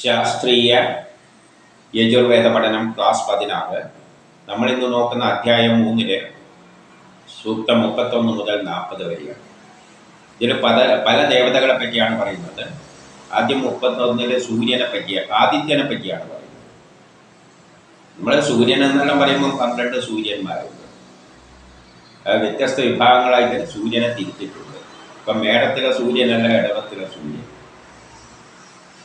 ശാസ്ത്രീയ യജുർവേദ പഠനം ക്ലാസ് പതിനാറ്. നമ്മളിന്ന് നോക്കുന്ന അധ്യായം മൂന്നിൽ സൂക്തം മുപ്പത്തൊന്ന് മുതൽ നാൽപ്പത് വരെയാണ്. ഇതിൽ പല പല ദേവതകളെ പറ്റിയാണ് പറയുന്നത്. ആദ്യം മുപ്പത്തൊന്നിൽ സൂര്യനെ പറ്റിയ ആദിത്യനെ പറ്റിയാണ് പറയുന്നത്. നമ്മൾ സൂര്യൻ എന്നെല്ലാം പറയുമ്പോൾ പന്ത്രണ്ട് സൂര്യന്മാരുണ്ട്. വ്യത്യസ്ത വിഭാഗങ്ങളായിട്ട് സൂര്യനെ തിരിച്ചിട്ടുണ്ട് ഇപ്പം മേടത്തിലെ സൂര്യനല്ല ഇടവത്തിലെ സൂര്യൻ.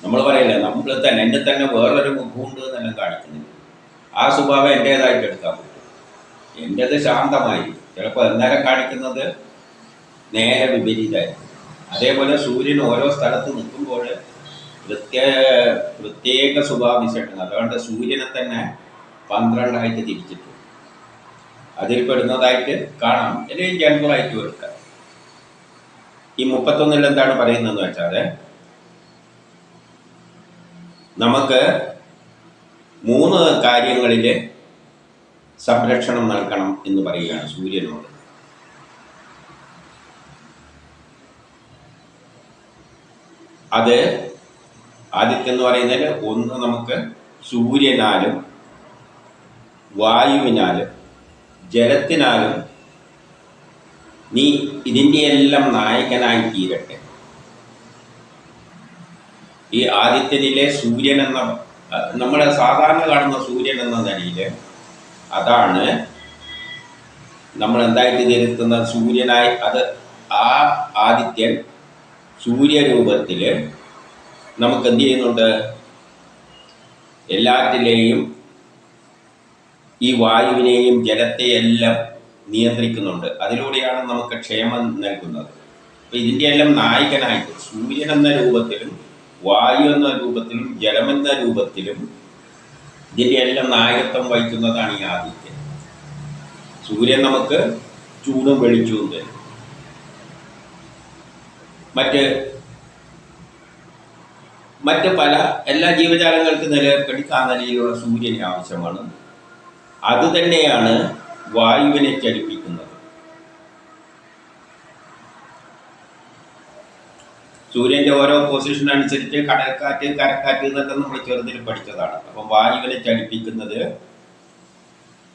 നമ്മൾ പറയില്ല നമ്മൾ തന്നെ എന്റെ തന്നെ വേറൊരു മുഖമുണ്ട് എന്നെല്ലാം കാണിക്കുന്നില്ല. ആ സ്വഭാവം എന്റേതായിട്ട് എടുക്കാൻ പറ്റും. എന്റേത് ശാന്തമായി. ചിലപ്പോൾ അന്നേരം കാണിക്കുന്നത് നേരെ വിപരീതമായിരിക്കും. അതേപോലെ സൂര്യൻ ഓരോ സ്ഥലത്ത് നിൽക്കുമ്പോൾ പ്രത്യേക പ്രത്യേക സ്വഭാവിച്ചിട്ടുണ്ട് അതുകൊണ്ട് സൂര്യനെ തന്നെ പന്ത്രണ്ടായിട്ട് തിരിച്ചിട്ടു അതിൽ പെടുന്നതായിട്ട് കാണാം. അല്ലെങ്കിൽ ജനറലായിട്ട് എടുക്കാം. ഈ മുപ്പത്തൊന്നിൽ എന്താണ് പറയുന്നതെന്ന് വെച്ചാൽ നമുക്ക് മൂന്ന് കാര്യങ്ങളിൽ സംരക്ഷണം നൽകണം എന്ന് പറയുകയാണ് സൂര്യനോട് അത് ആദ്യത്തെന്ന് പറയുന്നതിൽ ഒന്ന് നമുക്ക് സൂര്യനാലും വായുവിനാലും ജലത്തിനാലും നീ ഇതിന്റെയെല്ലാം നായകനായി തീരട്ടെ ഈ ആദിത്യനിലെ സൂര്യൻ എന്ന നമ്മൾ സാധാരണ കാണുന്ന സൂര്യൻ എന്ന നിലയിൽ അതാണ് നമ്മൾ എന്തായിട്ട് തിരുത്തുന്ന സൂര്യനായി അത് ആ ആദിത്യൻ സൂര്യരൂപത്തിൽ നമുക്ക് എന്ത് ചെയ്യുന്നുണ്ട്? എല്ലാറ്റിലെയും ഈ വായുവിനെയും ജലത്തെയെല്ലാം നിയന്ത്രിക്കുന്നുണ്ട്. അതിലൂടെയാണ് നമുക്ക് ക്ഷേമം നൽകുന്നത്. അപ്പം ഇതിന്റെ എല്ലാം നായകനായിട്ട് സൂര്യൻ എന്ന രൂപത്തിലും വായു എന്ന രൂപത്തിലും ജലമെന്ന രൂപത്തിലും ഇതിന്റെ എല്ലാം നായകത്വം വഹിക്കുന്നതാണ് ഈ ആദിത്യൻ സൂര്യൻ നമുക്ക് ചൂടും വെളിച്ചവും തരും. മറ്റ് മറ്റ് പല എല്ലാ ജീവജാലങ്ങൾക്കും ആ നിലയിലുള്ള ആവശ്യമാണ്. അത് തന്നെയാണ് വായുവിനെ ചലിപ്പിക്കുന്നത്. സൂര്യന്റെ ഓരോ പൊസിഷൻ അനുസരിച്ച് കടൽക്കാറ്റ് കരക്കാറ്റ് എന്നൊക്കെ നമ്മൾ ചെറുതിൽ പഠിച്ചതാണ്. അപ്പം വായുവിനെ ചലിപ്പിക്കുന്നത്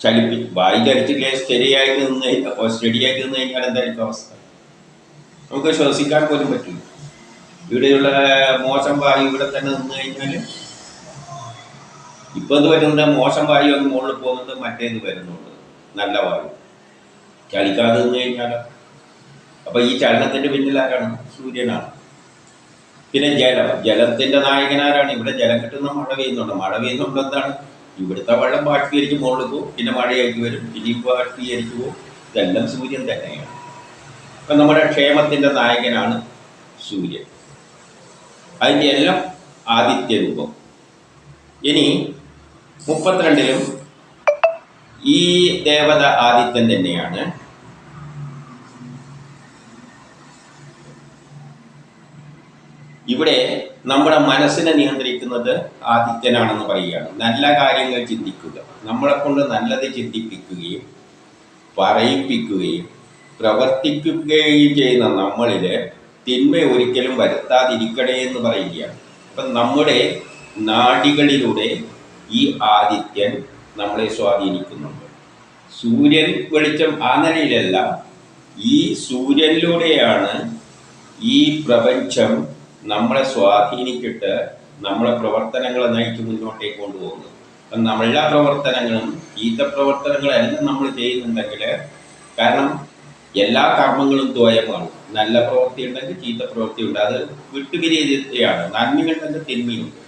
ചലിപ്പി വായു ചലിച്ചില്ലേ സ്റ്റെഡിയായി നിന്ന് സ്റ്റഡിയായിട്ട് നിന്ന് കഴിഞ്ഞാൽ എന്തായിരിക്കും അവസ്ഥ? നമുക്ക് ശ്വസിക്കാൻ പോലും പറ്റില്ല. ഇവിടെയുള്ള മോശം വായു ഇവിടെ തന്നെ നിന്ന് കഴിഞ്ഞാൽ ഇപ്പൊ ഇത് വരുന്നത് മോശം വായു അങ്ങ് മുകളിൽ പോകുന്നത് മറ്റേത് വരുന്നുണ്ട്. നല്ല വായു. ചലിക്കാതെ നിന്ന് കഴിഞ്ഞാൽ അപ്പൊ ഈ ചലനത്തിന്റെ പിന്നിൽ ആരാണ്? സൂര്യനാണ്. പിന്നെ ജലം ജലത്തിന്റെ നായകനാരാണ്. ഇവിടെ ജലം കിട്ടുന്ന മഴ പെയ്യുന്നുണ്ട്. മഴ പെയ്യുന്നുണ്ട് എന്താണ്? ഇവിടുത്തെ വെള്ളം ബാഷ്പീകരിച്ച് മുകളിൽ പോകും പിന്നെ മഴയായിട്ട് വരും പിന്നെയും ബാഷ്പീകരിച്ച് പോകും. ഇതെല്ലാം സൂര്യൻ തന്നെയാണ്. അപ്പൊ നമ്മുടെ ക്ഷേമത്തിന്റെ നായകനാണ് സൂര്യൻ. അതിന്റെ എല്ലാം ആദിത്യ രൂപം. ഇനി മുപ്പത്തിരണ്ടിലും ഈ ദേവത ആദിത്യൻ തന്നെയാണ്. ഇവിടെ നമ്മുടെ മനസ്സിനെ നിയന്ത്രിക്കുന്നത് ആദിത്യനാണെന്ന് പറയുകയാണ്. നല്ല കാര്യങ്ങൾ ചിന്തിക്കുക. നമ്മളെ കൊണ്ട് നല്ലത് ചിന്തിപ്പിക്കുകയും പറയിപ്പിക്കുകയും പ്രവർത്തിക്കുകയും ചെയ്യുന്ന നമ്മളിൽ തിന്മ ഒരിക്കലും വരുത്താതിരിക്കണേ എന്ന് പറയുകയാണ്. അപ്പം നമ്മുടെ നാടികളിലൂടെ ഈ ആദിത്യൻ നമ്മളെ സ്വാധീനിക്കുന്നുണ്ട്. സൂര്യൻ വെളിച്ചം ആ നിലയിലല്ല. ഈ സൂര്യനിലൂടെയാണ് ഈ പ്രപഞ്ചം നമ്മളെ സ്വാധീനിച്ചിട്ട് നമ്മളെ പ്രവർത്തനങ്ങളെ നയിച്ച് മുന്നോട്ടേക്ക് കൊണ്ടുപോകുന്നത് അപ്പം നമ്മളെല്ലാ പ്രവർത്തനങ്ങളും ഈത്ത പ്രവർത്തനങ്ങളെല്ലാം നമ്മൾ ചെയ്യുന്നുണ്ടെങ്കിൽ കാരണം എല്ലാ കർമ്മങ്ങളും ദ്വയമാണ്. നല്ല പ്രവൃത്തി ഉണ്ടെങ്കിൽ ചീത്ത പ്രവൃത്തി ഉണ്ട്. അത് വിട്ടുപിരിയാണ് നന്മയുണ്ടെങ്കിൽ തിന്മയുണ്ട്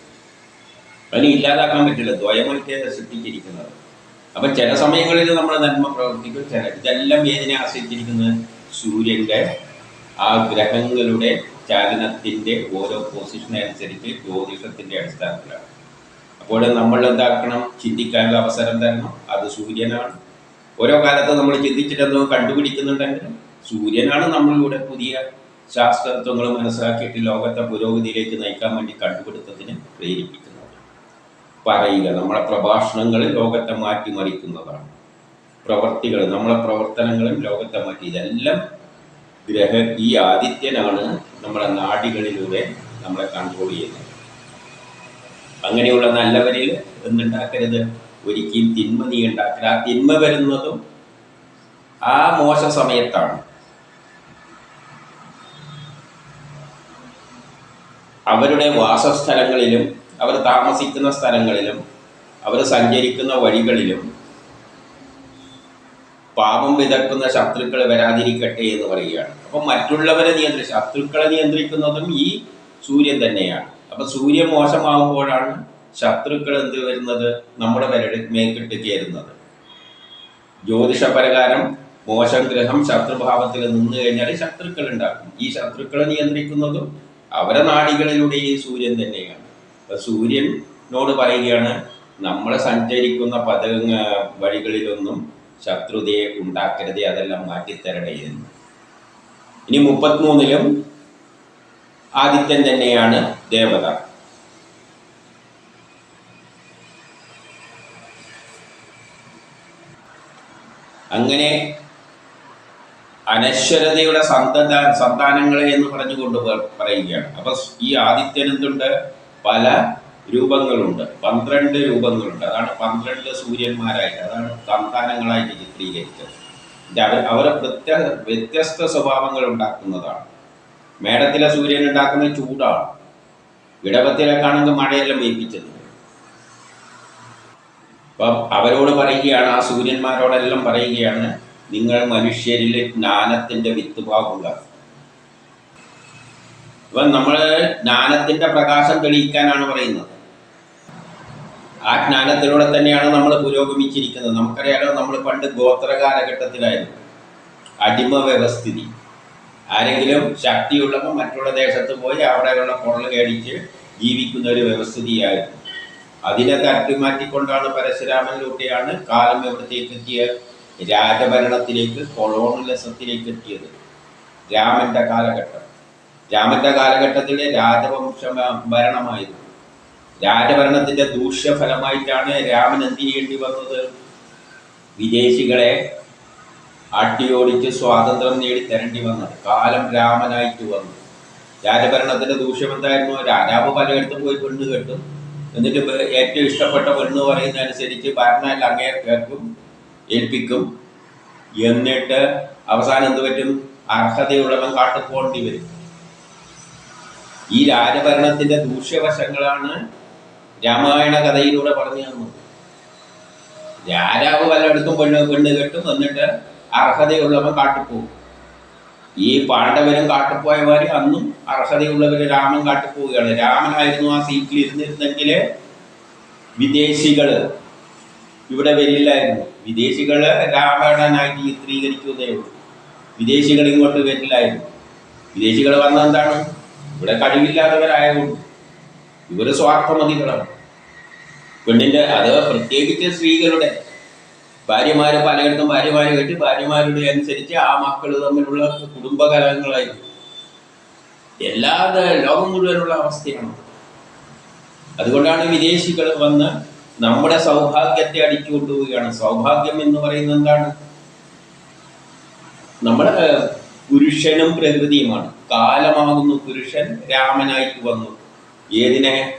അതിനെ ഇല്ലാതാക്കാൻ പറ്റില്ല. ദ്വയമായിട്ട് സൃഷ്ടിച്ചിരിക്കുന്നത് അപ്പം ചില സമയങ്ങളിൽ നമ്മൾ നന്മ പ്രവർത്തിക്കും. ചില ഇതെല്ലാം ഏതിനെ ആശ്രയിച്ചിരിക്കുന്നത്? സൂര്യന്റെ ആ ഗ്രഹങ്ങളുടെ ചലനത്തിന്റെ ഓരോ പൊസിഷനെ അനുസരിച്ച് ജ്യോതിഷത്തിന്റെ അടിസ്ഥാനത്തിലാണ്. അപ്പോൾ നമ്മൾ എന്താക്കണം? ചിന്തിക്കാനുള്ള അവസരം തരണം. അത് സൂര്യനാണ്. ഓരോ കാലത്ത് നമ്മൾ ചിന്തിച്ചിട്ടെന്തോ കണ്ടുപിടിക്കുന്നുണ്ടെങ്കിലും സൂര്യനാണ് നമ്മളിലൂടെ പുതിയ ശാസ്ത്രത്വങ്ങൾ മനസ്സിലാക്കിയിട്ട് ലോകത്തെ പുരോഗതിയിലേക്ക് നയിക്കാൻ വേണ്ടി കണ്ടുപിടുത്തത്തിന് പ്രേരിപ്പിക്കുന്നത് പറയുക നമ്മളെ പ്രഭാഷണങ്ങൾ ലോകത്തെ മാറ്റിമറിക്കുന്നതാണ് പ്രവർത്തികൾ നമ്മളെ പ്രവർത്തനങ്ങളും ലോകത്തെ മാറ്റി. ഇതെല്ലാം ഗ്രഹ ഈ ആദിത്യനാണ് നമ്മളെ നാടികളിലൂടെ നമ്മളെ കൺട്രോൾ ചെയ്യുന്നത്. അങ്ങനെയുള്ള നല്ലവരിൽ എന്തുണ്ടാക്കരുത് ഒരിക്കലും തിന്മ നീ ഉണ്ടാക്കരുത്. ആ തിന്മ വരുന്നതും ആ മോശ സമയത്താണ്. അവരുടെ വാസസ്ഥലങ്ങളിലും അവർ താമസിക്കുന്ന സ്ഥലങ്ങളിലും അവർ സഞ്ചരിക്കുന്ന വഴികളിലും പാപം വിതക്കുന്ന ശത്രുക്കൾ വരാതിരിക്കട്ടെ എന്ന് പറയുകയാണ്. അപ്പം മറ്റുള്ളവരെ നിയന്ത്രി ശത്രുക്കളെ നിയന്ത്രിക്കുന്നതും ഈ സൂര്യൻ തന്നെയാണ്. അപ്പം സൂര്യൻ മോശമാകുമ്പോഴാണ് ശത്രുക്കൾ എന്ത് വരുന്നത്? നമ്മുടെ പേരുടെ മേക്കിട്ട് കയറുന്നത്. ജ്യോതിഷപ്രകാരം മോശം ഗ്രഹം ശത്രുഭാവത്തിൽ നിന്ന് കഴിഞ്ഞാൽ ശത്രുക്കൾ ഉണ്ടാക്കും. ഈ ശത്രുക്കളെ നിയന്ത്രിക്കുന്നതും അവരെ നാടികളിലൂടെ ഈ സൂര്യൻ തന്നെയാണ്. അപ്പൊ സൂര്യനോട് പറയുകയാണ് നമ്മളെ സഞ്ചരിക്കുന്ന പദ വഴികളിലൊന്നും ശത്രുതയെ ഉണ്ടാക്കരുതേ അതെല്ലാം മാറ്റിത്തരണേ എന്ന് ഇനി മുപ്പത്തിമൂന്നിലും ആദിത്യൻ തന്നെയാണ് ദേവത. അങ്ങനെ അനശ്വരതയുടെ സന്തത സന്താനങ്ങളെ എന്ന് പറഞ്ഞുകൊണ്ട് പറയുകയാണ്. അപ്പൊ ഈ ആദിത്യൻ എന്തുണ്ട്? പല രൂപങ്ങളുണ്ട്. പന്ത്രണ്ട് രൂപങ്ങളുണ്ട്. അതാണ് പന്ത്രണ്ട് സൂര്യന്മാരായിട്ട് അതാണ് സന്താനങ്ങളായിട്ട് ചിത്രീകരിച്ചത്. അവരെ പ്രത്യ വ്യത്യസ്ത സ്വഭാവങ്ങൾ ഉണ്ടാക്കുന്നതാണ്. മേടത്തിലെ സൂര്യൻ ഉണ്ടാക്കുന്ന ചൂടാണ്. ഇടവത്തിലേക്കാണെങ്കിൽ മഴയെല്ലാം വേപ്പിച്ചത് അപ്പം അവരോട് പറയുകയാണ് ആ സൂര്യന്മാരോടെല്ലാം പറയുകയാണ് നിങ്ങൾ മനുഷ്യരിൽ ജ്ഞാനത്തിന്റെ വിത്ത് പാകുക. അപ്പം നമ്മൾ ജ്ഞാനത്തിന്റെ പ്രകാശം തെളിയിക്കാനാണ് പറയുന്നത്. ആ ജ്ഞാനത്തിലൂടെ തന്നെയാണ് നമ്മൾ പുരോഗമിച്ചിരിക്കുന്നത്. നമുക്കറിയാലോ നമ്മൾ പണ്ട് ഗോത്ര കാലഘട്ടത്തിലായിരുന്നു. അടിമ വ്യവസ്ഥിതി. ആരെങ്കിലും ശക്തിയുള്ളപ്പോൾ മറ്റുള്ള ദേശത്ത് പോയി അവിടെയുള്ള കൊള്ള കേടിച്ച് ജീവിക്കുന്ന ഒരു വ്യവസ്ഥിതിയായിരുന്നു. അതിനെ തട്ടിമാറ്റിക്കൊണ്ടാണ് പരശുരാമനിലൂടെയാണ് കാലം എവിടത്തേക്ക് എത്തിയ രാജഭരണത്തിലേക്ക് കൊളോണിലിസത്തിലേക്ക് എത്തിയത്. രാമന്റെ കാലഘട്ടം. രാമന്റെ കാലഘട്ടത്തിലെ രാജവംശ ഭരണമായിരുന്നു. രാജഭരണത്തിന്റെ ദൂഷ്യഫലമായിട്ടാണ് രാമൻ എന്ത് ചെയ്യേണ്ടി വന്നത്? വിദേശികളെ അട്ടിയോടിച്ച് സ്വാതന്ത്ര്യം നേടി തരേണ്ടി വന്നത്. കാലം രാമനായിട്ട് വന്നു. രാജഭരണത്തിന്റെ ദൂഷ്യം എന്തായിരുന്നു രാജാവ് പലയിടത്തും പോയി പെണ്ണ് കെട്ടും. എന്നിട്ട് ഏറ്റവും ഇഷ്ടപ്പെട്ട പെണ്ണ് പറയുന്നതനുസരിച്ച് ഭരണം അങ്ങേ കേൾക്കും ഏൽപ്പിക്കും. എന്നിട്ട് അവസാനം എന്ത് പറ്റും? അർഹതയുള്ളവൻ കാട്ടുപോകേണ്ടി വരും. ഈ രാജഭരണത്തിന്റെ ദൂഷ്യവശങ്ങളാണ് രാമായണ കഥയിലൂടെ പറഞ്ഞു തന്നു രാജാവ് പലയിടത്തും പെണ്ണ് പെണ്ണ് കെട്ടും എന്നിട്ട് അർഹതയുള്ളവൻ കാട്ടിപ്പോകും. ഈ പാണ്ഡവരും കാട്ടിപ്പോയവരും അന്നും അർഹതയുള്ളവര് രാമൻ കാട്ടിപ്പോവുകയാണ്. രാമനായിരുന്നു ആ സീറ്റിൽ ഇരുന്നിരുന്നെങ്കിൽ വിദേശികൾ ഇവിടെ വരില്ലായിരുന്നു. വിദേശികൾ രാവണനായി ചിത്രീകരിക്കുകയേ ഉള്ളൂ. വിദേശികൾ ഇങ്ങോട്ട് വരില്ലായിരുന്നു. വിദേശികൾ വന്ന എന്താണ് ഇവിടെ കഴിവില്ലാത്തവരായതുകൊണ്ട്. ഇവർ സ്വാർത്ഥമതികളാണ് പെണ്ണിന്റെ അത് പ്രത്യേകിച്ച് സ്ത്രീകളുടെ. ഭാര്യമാര് പലയിടത്തും ഭാര്യമാര് കെട്ടി ഭാര്യമാരുടെ അനുസരിച്ച് ആ മക്കൾ തമ്മിലുള്ള കുടുംബകലഹങ്ങളായിരുന്നു. എല്ലാ ലോകം മുഴുവനുള്ള അവസ്ഥയാണ്. അതുകൊണ്ടാണ് വിദേശികൾ വന്ന് നമ്മുടെ സൗഭാഗ്യത്തെ അടിച്ചു കൊണ്ടുപോവുകയാണ് സൗഭാഗ്യം എന്ന് പറയുന്നത് എന്താണ്? നമ്മുടെ പുരുഷനും പ്രകൃതിയുമാണ്. കാലമാകുന്നു പുരുഷൻ രാമനായിട്ട് വന്നു. ഏതിനെ?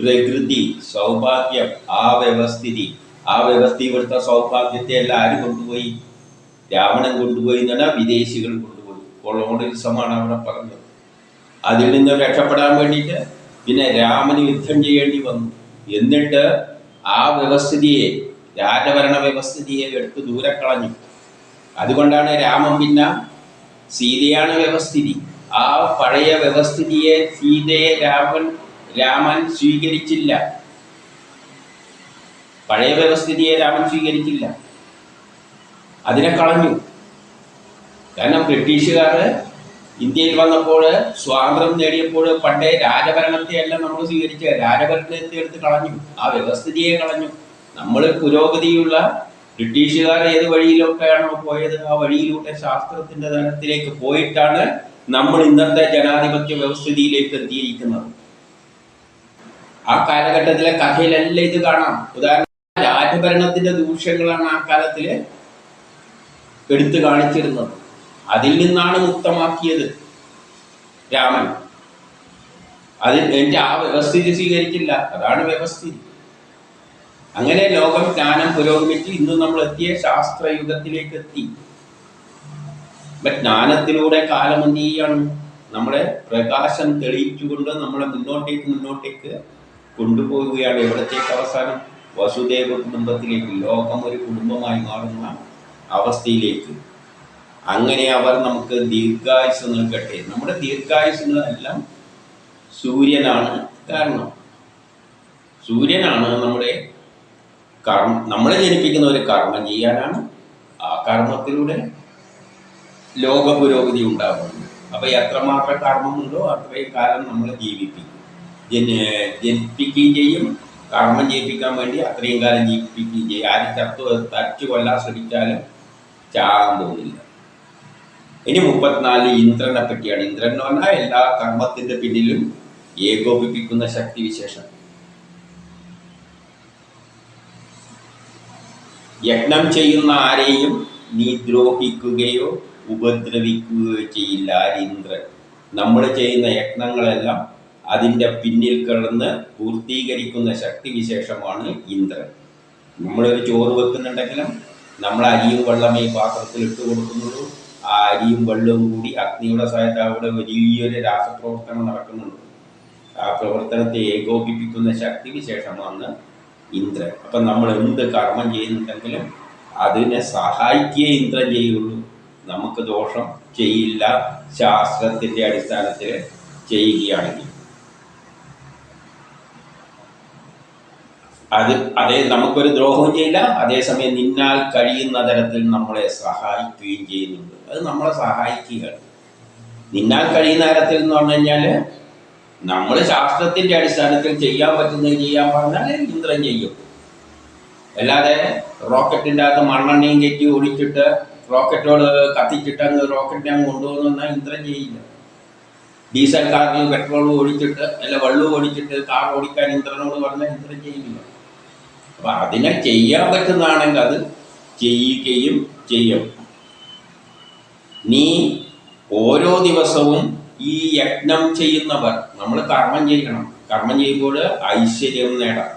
പ്രകൃതി സൗഭാഗ്യം ആ വ്യവസ്ഥിതി. ആ വ്യവസ്ഥ ഇവിടുത്തെ സൗഭാഗ്യത്തെ എല്ലാം ആര് കൊണ്ടുപോയി? രാവണൻ കൊണ്ടുപോയി എന്നല്ല വിദേശികൾ കൊണ്ടുപോയി. കൊളോണിസമാണ് അവിടെ പറഞ്ഞത്. അതിൽ നിന്ന് രക്ഷപ്പെടാൻ വേണ്ടിയിട്ട് പിന്നെ രാമന് യുദ്ധം ചെയ്യേണ്ടി വന്നു. എന്നിട്ട് ആ വ്യവസ്ഥിതിയെ രാജഭരണ വ്യവസ്ഥിതിയെ എടുത്ത് ദൂരെ കളഞ്ഞു അതുകൊണ്ടാണ് രാമൻ പിന്നെ സീതയാണ് വ്യവസ്ഥിതി. ആ പഴയ വ്യവസ്ഥിതിയെ സീതയെ രാമൻ രാമൻ സ്വീകരിച്ചില്ല. പഴയ വ്യവസ്ഥിതിയെ രാമൻ സ്വീകരിച്ചില്ല. അതിനെ കളഞ്ഞു. കാരണം ബ്രിട്ടീഷുകാർ ഇന്ത്യയിൽ വന്നപ്പോൾ സ്വാതന്ത്ര്യം നേടിയപ്പോൾ പണ്ടേ രാജഭരണത്തെ അല്ല നമ്മൾ സ്വീകരിച്ച രാജഭരണത്തെ എടുത്ത് കളഞ്ഞു. ആ വ്യവസ്ഥിതിയെ കളഞ്ഞു. നമ്മൾ പുരോഗതിയുള്ള ബ്രിട്ടീഷുകാർ ഏത് വഴിയിലൊക്കെയാണോ പോയത് ആ വഴിയിലൂടെ ശാസ്ത്രത്തിന്റെ തലത്തിലേക്ക് പോയിട്ടാണ് നമ്മൾ ഇന്നത്തെ ജനാധിപത്യ വ്യവസ്ഥിതിയിലേക്ക് എത്തിയിരിക്കുന്നത്. ആ കാലഘട്ടത്തിലെ കഥയിലെല്ലാം ഇത് കാണാം. ഉദാഹരണം രാജഭരണത്തിന്റെ ദൂഷ്യങ്ങളാണ് ആ കാലത്തിൽ എടുത്തു കാണിച്ചിരുന്നത്. അതിൽ നിന്നാണ് മുക്തമാക്കിയത് രാമൻ. അതിൽ എന്റെ ആ വ്യവസ്ഥിതി സ്വീകരിച്ചില്ല അതാണ് വ്യവസ്ഥിതി അങ്ങനെ ലോകം ജ്ഞാനം പുരോഗമിച്ച് ഇന്ന് നമ്മൾ എത്തിയ ശാസ്ത്രയുഗത്തിലേക്ക് എത്തി. ജ്ഞാനത്തിലൂടെ കാലം എന്ത് ചെയ്യാണ്? നമ്മളെ പ്രകാശം തെളിയിച്ചുകൊണ്ട് നമ്മളെ മുന്നോട്ടേക്ക് മുന്നോട്ടേക്ക് കൊണ്ടുപോവുകയാണ് എവിടത്തേക്ക് അവസാനം. വസുദേവ കുടുംബത്തിലേക്ക് ലോകം ഒരു കുടുംബമായി മാറുന്ന അവസ്ഥയിലേക്ക്. അങ്ങനെ അവർ നമുക്ക് ദീർഘായുസ് നൽകട്ടെ. നമ്മുടെ ദീർഘായുസിനെല്ലാം സൂര്യനാണ് കാരണം. സൂര്യനാണ് നമ്മുടെ കർമ്മ നമ്മളെ ജനിപ്പിക്കുന്ന ഒരു കർമ്മം ചെയ്യാനാണ് ആ കർമ്മത്തിലൂടെ ലോക പുരോഗതി ഉണ്ടാകുന്നത് അപ്പൊ എത്രമാത്രം കർമ്മമുണ്ടോ അത്രയും കാലം നമ്മളെ ജീവിപ്പിക്കും. ജനിപ്പിക്കുകയും ചെയ്യും. കർമ്മം ചെയ്യിപ്പിക്കാൻ വേണ്ടി അത്രയും കാലം ജീവിപ്പിക്കുകയും ചെയ്യും. ആരും ചത്തു തച്ചു കൊല്ലാൻ ശ്രമിച്ചാലും ചാകാൻ പോകുന്നില്ല. ഇനി മുപ്പത്തിനാല് ഇന്ദ്രനെ പറ്റിയാണ്. ഇന്ദ്രൻ എന്ന് പറഞ്ഞാൽ എല്ലാ കർമ്മത്തിന്റെ പിന്നിലും ഏകോപിപ്പിക്കുന്ന ശക്തി വിശേഷം യജ്ഞം ചെയ്യുന്ന ആരെയും നീ ദ്രോഹിക്കുകയോ ഉപദ്രവിക്കുകയോ ചെയ്യില്ല ആരിന്ദ്രൻ. നമ്മൾ ചെയ്യുന്ന യജ്ഞങ്ങളെല്ലാം അതിന്റെ പിന്നിൽ കിടന്ന് പൂർത്തീകരിക്കുന്ന ശക്തി വിശേഷമാണ് ഇന്ദ്രൻ. നമ്മളൊരു ചോറ് വെക്കുന്നുണ്ടെങ്കിലും നമ്മൾ അരിയും വെള്ളം ഈ പാത്രത്തിൽ ഇട്ട് കൊടുക്കുന്നുള്ളൂ. ആ അരിയും വെള്ളവും കൂടി അഗ്നിയുടെ സഹായത്ത് അവിടെ വലിയൊരു രാസപ്രവർത്തനം നടക്കുന്നുണ്ട്. ആ പ്രവർത്തനത്തെ ഏകോപിപ്പിക്കുന്ന ശക്തി വിശേഷമാണ് ഇന്ദ്രൻ. അപ്പം നമ്മൾ എന്ത് കർമ്മം ചെയ്യുന്നുണ്ടെങ്കിലും അതിനെ സഹായിക്കേ ഇന്ദ്രൻ ചെയ്യുള്ളൂ. നമുക്ക് ദോഷം ചെയ്യില്ല. ശാസ്ത്രത്തിന്റെ അടിസ്ഥാനത്തിൽ ചെയ്യുകയാണെങ്കിൽ. അത് അതേ നമുക്കൊരു ദ്രോഹവും ചെയ്യില്ല. അതേസമയം നിന്നാൽ കഴിയുന്ന തരത്തിൽ നമ്മളെ സഹായിക്കുകയും ചെയ്യുന്നുണ്ട്. അത് നമ്മളെ സഹായിക്കുകയാണ്. നിന്നാൽ കഴിയുന്ന തരത്തിൽ എന്ന് പറഞ്ഞു കഴിഞ്ഞാൽ നമ്മൾ ശാസ്ത്രത്തിന്റെ അടിസ്ഥാനത്തിൽ ചെയ്യാൻ പറ്റുന്നത് ചെയ്യാൻ പറഞ്ഞാൽ ഇന്ദ്രൻ ചെയ്യും. അല്ലാതെ റോക്കറ്റിന്റെ അകത്ത് മണ്ണെണ്ണയും കയറ്റി ഓടിച്ചിട്ട് റോക്കറ്റോട് കത്തിച്ചിട്ട് അങ്ങ് റോക്കറ്റിനെ അങ്ങ് കൊണ്ടുപോകുന്ന ഇന്ദ്രൻ ചെയ്യില്ല. ഡീസൽ കാറിൽ പെട്രോൾ ഒഴിച്ചിട്ട് അല്ല വെള്ളം ഒഴിച്ചിട്ട് കാർ ഓടിക്കാൻ ഇന്ദ്രനോട് പറഞ്ഞാൽ ഇന്ദ്രൻ ചെയ്യില്ല. അപ്പൊ അതിനെ ചെയ്യാൻ പറ്റുന്നതാണെങ്കിൽ അത് ചെയ്യുകയും ചെയ്യും. നീ ഓരോ ദിവസവും ഈ യജ്ഞം ചെയ്യുന്നവർ നമ്മൾ കർമ്മം ചെയ്യണം. കർമ്മം ചെയ്യുമ്പോൾ ഐശ്വര്യം നേടാം.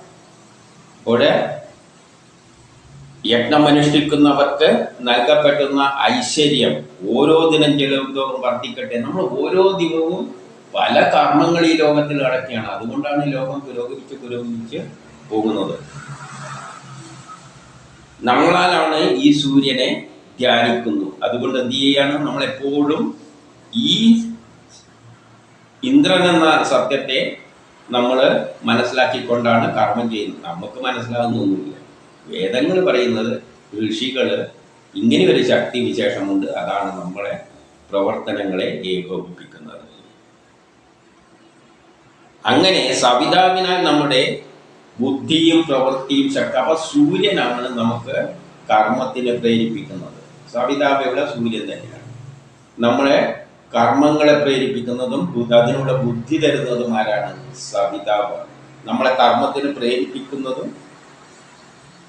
അപ്പോൾ യജ്ഞം അനുഷ്ഠിക്കുന്നവർക്ക് നൽകപ്പെട്ടുന്ന ഐശ്വര്യം ഓരോ ദിനം ചിലവും വർദ്ധിക്കട്ടെ. നമ്മൾ ഓരോ ദിവസവും പല കർമ്മങ്ങൾ ഈ ലോകത്തിൽ നടക്കുകയാണ്. അതുകൊണ്ടാണ് ലോകം പുരോഗമിച്ച് പുരോഗമിച്ച് പോകുന്നത്. നമ്മളാലാണ് ഈ സൂര്യനെ ധ്യാനിക്കുന്നു അതുകൊണ്ട് എന്ത് ചെയ്യാണ്? നമ്മളെപ്പോഴും ഈ ഇന്ദ്രൻ എന്ന സത്യത്തെ നമ്മൾ മനസ്സിലാക്കിക്കൊണ്ടാണ് കർമ്മം ചെയ്യുന്നത്. നമുക്ക് മനസ്സിലാകുന്നൊന്നുമില്ല വേദങ്ങൾ പറയുന്നത് ഋഷികൾ ഇങ്ങനെ ഒരു ശക്തി വിശേഷമുണ്ട്. അതാണ് നമ്മളെ പ്രവർത്തനങ്ങളെ ഏകോപിപ്പിക്കുന്നത്. അങ്ങനെ സവിതാവിനാൽ നമ്മുടെ ബുദ്ധിയും പ്രവൃത്തിയും ശക്തി അപ്പൊ സൂര്യനാണ് നമുക്ക് കർമ്മത്തിനെ പ്രേരിപ്പിക്കുന്നത്. സവിതാവ് എവിടെ സൂര്യൻ തന്നെയാണ്. നമ്മളെ കർമ്മങ്ങളെ പ്രേരിപ്പിക്കുന്നതും അതിനുള്ള ബുദ്ധി തരുന്നതും ആരാണ്? സവിതാവ് നമ്മളെ കർമ്മത്തിന് പ്രേരിപ്പിക്കുന്നതും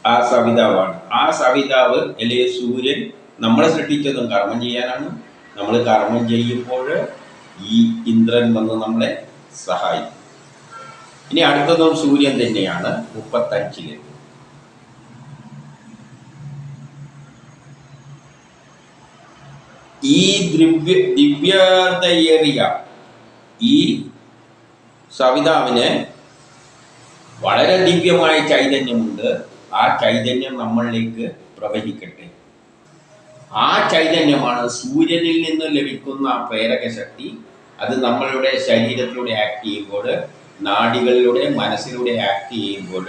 ആ സവിതാവാണ് ആ സവിതാവ് അല്ലെങ്കിൽ സൂര്യൻ? നമ്മളെ സൃഷ്ടിച്ചതും കർമ്മം ചെയ്യാനാണ്. നമ്മൾ കർമ്മം ചെയ്യുമ്പോൾ ഈ ഇന്ദ്രൻ വന്ന് നമ്മളെ സഹായിക്കും. ഇനി അടുത്തതും സൂര്യൻ തന്നെയാണ് മുപ്പത്തഞ്ചിൽ. ഈ ദ്രവ്യ ദിവ്യതയേറിയ ഈ സവിതാവിന് വളരെ ദിവ്യമായ ചൈതന്യമുണ്ട്. ആ ചൈതന്യം നമ്മളിലേക്ക് പ്രവഹിക്കട്ടെ. ആ ചൈതന്യമാണ് സൂര്യനിൽ നിന്ന് ലഭിക്കുന്ന പ്രേരക ശക്തി അത് നമ്മളുടെ ശരീരത്തിലൂടെ ആക്ട് ചെയ്യുമ്പോൾ നാഡികളിലൂടെ മനസ്സിലൂടെ ആക്ട് ചെയ്യുമ്പോൾ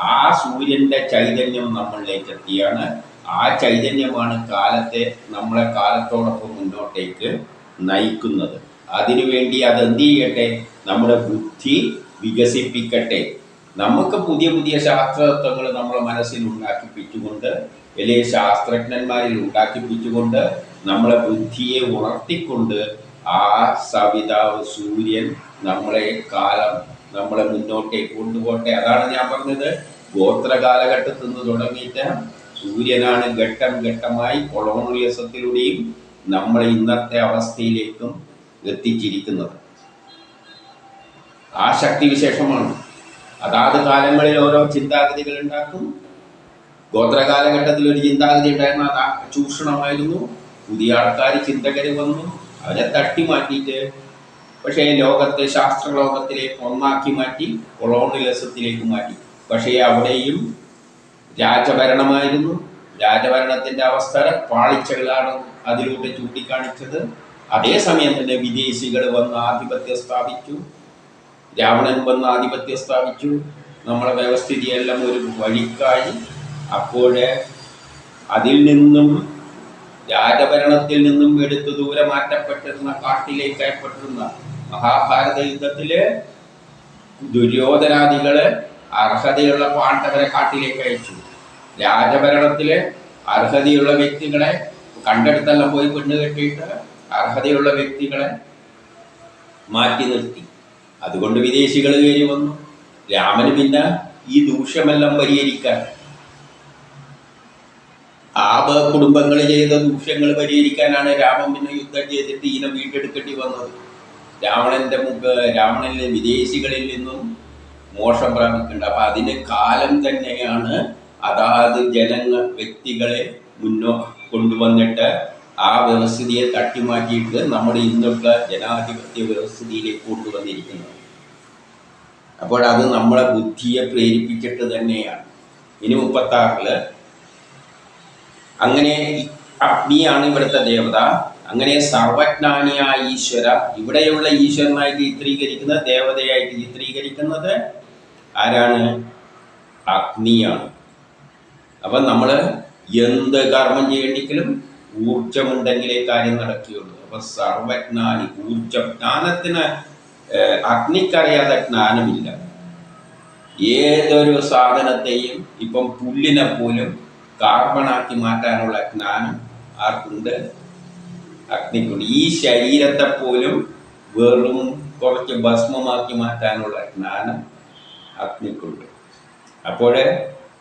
ആ സൂര്യന്റെ ചൈതന്യം നമ്മളിലേക്ക് എത്തിയാണ് ആ ചൈതന്യമാണ് കാലത്തെ നമ്മളെ കാലത്തോടൊപ്പം മുന്നോട്ടേക്ക് നയിക്കുന്നത്. അതിനുവേണ്ടി അത് എന്ത് ചെയ്യട്ടെ? നമ്മുടെ ബുദ്ധി വികസിപ്പിക്കട്ടെ. നമുക്ക് പുതിയ പുതിയ ശാസ്ത്രതത്വങ്ങൾ നമ്മുടെ മനസ്സിൽ ഉണ്ടാക്കിപ്പിച്ചുകൊണ്ട് വലിയ ശാസ്ത്രജ്ഞന്മാരിൽ ഉണ്ടാക്കിപ്പിച്ചുകൊണ്ട് നമ്മളെ ബുദ്ധിയെ ഉണർത്തിക്കൊണ്ട് ആ സവിതാവ് സൂര്യൻ നമ്മളെ കാലം നമ്മളെ മുന്നോട്ടേക്ക് കൊണ്ടുപോട്ടെ അതാണ് ഞാൻ പറഞ്ഞത്. ഗോത്ര കാലഘട്ടത്തിൽ നിന്ന് തുടങ്ങിയിട്ട് സൂര്യനാണ് ഘട്ടം ഘട്ടമായി കൊളോണിയസത്തിലൂടെയും നമ്മൾ ഇന്നത്തെ അവസ്ഥയിലേക്കും എത്തിച്ചിരിക്കുന്നത്. ആ ശക്തി വിശേഷമാണ്. അതാത് കാലങ്ങളിൽ ഓരോ ചിന്താഗതികൾ ഉണ്ടാക്കും. ഗോത്ര കാലഘട്ടത്തിൽ ഒരു ചിന്താഗതി ഉണ്ടായിരുന്ന. അത് ചൂഷണമായിരുന്നു. പുതിയ ആൾക്കാർ ചിന്തകർ വന്നു. അവരെ തട്ടി മാറ്റിയിട്ട് പക്ഷേ ലോകത്തെ ശാസ്ത്രലോകത്തിലേക്ക് ഒന്നാക്കി മാറ്റി കൊളോണിയലിസത്തിലേക്ക് മാറ്റി. പക്ഷേ അവിടെയും രാജഭരണമായിരുന്നു. രാജഭരണത്തിന്റെ അവസ്ഥ പാളിച്ചകളാണ് അതിലൂടെ ചൂണ്ടിക്കാണിച്ചത്. അതേസമയം തന്നെ വിദേശികൾ വന്ന് ആധിപത്യം സ്ഥാപിച്ചു. രാവണൻ വന്ന് ആധിപത്യം സ്ഥാപിച്ചു. നമ്മളെ വ്യവസ്ഥിതിയെല്ലാം ഒരു വഴിക്കായി. അപ്പോൾ അതിൽ നിന്നും രാജഭരണത്തിൽ നിന്നും എടുത്തു ദൂരെ മാറ്റപ്പെട്ടിരുന്ന കാട്ടിലേക്ക് അയപ്പെട്ടിരുന്ന മഹാഭാരത യുദ്ധത്തിൽ ദുര്യോധനാദികൾ അർഹതയുള്ള പാണ്ഡവരെ കാട്ടിലേക്ക് അയച്ചു. രാജഭരണത്തിൽ അർഹതയുള്ള വ്യക്തികളെ കണ്ടെടുത്തെല്ലാം പോയി പെണ്ണ് കെട്ടിയിട്ട് അർഹതയുള്ള വ്യക്തികളെ മാറ്റി നിർത്തി. അതുകൊണ്ട് വിദേശികൾ കയറി വന്നു. രാമന് പിന്നെ ഈ ദൂഷ്യമെല്ലാം പരിഹരിക്കാൻ. ആപ കുടുംബങ്ങൾ ചെയ്ത ദൂഷ്യങ്ങൾ പരിഹരിക്കാനാണ് രാമൻ പിന്നെ യുദ്ധം ചെയ്തിട്ട് ഇതിനെ വീണ്ടെടുക്കേണ്ടി വന്നത്. രാവണന്റെ മുഖ രാവണനിലെ വിദേശികളിൽ നിന്നും മോഷം പ്രാപിക്കുന്നുണ്ട്. അപ്പൊ അതിന് കാലം തന്നെയാണ് അതാത് ജനങ്ങൾ വ്യക്തികളെ മുന്നോ കൊണ്ടുവന്നിട്ട് ആ വ്യവസ്ഥിതിയെ തട്ടിമാറ്റിയിട്ട് നമ്മുടെ ഇന്നുള്ള ജനാധിപത്യ വ്യവസ്ഥിതിയിലേക്ക് കൊണ്ടുവന്നിരിക്കുന്നത് അപ്പോൾ അത് നമ്മളെ ബുദ്ധിയെ പ്രേരിപ്പിച്ചിട്ട് തന്നെയാണ്. ഇനി മുപ്പത്താറിൽ അങ്ങനെ അഗ്നിയാണ് ഇവിടുത്തെ ദേവത. അങ്ങനെ സർവജ്ഞാനിയായ ഈശ്വര ഇവിടെയുള്ള ഈശ്വരനായി ചിത്രീകരിക്കുന്നത് ദേവതയായിട്ട് ചിത്രീകരിക്കുന്നത് ആരാണ്? അഗ്നിയാണ്. അപ്പൊ നമ്മൾ എന്ത് കർമ്മം ചെയ്യേണ്ടെങ്കിലും ഊർജമുണ്ടെങ്കിലേ കാര്യം നടക്കുകയുള്ളൂ. അപ്പൊ സർവജ്ഞാനി ഊർജം ജ്ഞാനത്തിന് അഗ്നിക്കറിയാതെ ജ്ഞാനമില്ല. ഏതൊരു സാധനത്തെയും ഇപ്പം പുല്ലിനെ പോലും കാർബണാക്കി മാറ്റാനുള്ള ജ്ഞാനം ആർക്കുണ്ട്? അഗ്നിക്കുണ്ട്. ഈ ശരീരത്തെ പോലും വെറും കുറച്ച് ഭസ്മമാക്കി മാറ്റാനുള്ള ജ്ഞാനം അഗ്നിക്കുണ്ട്. അപ്പോൾ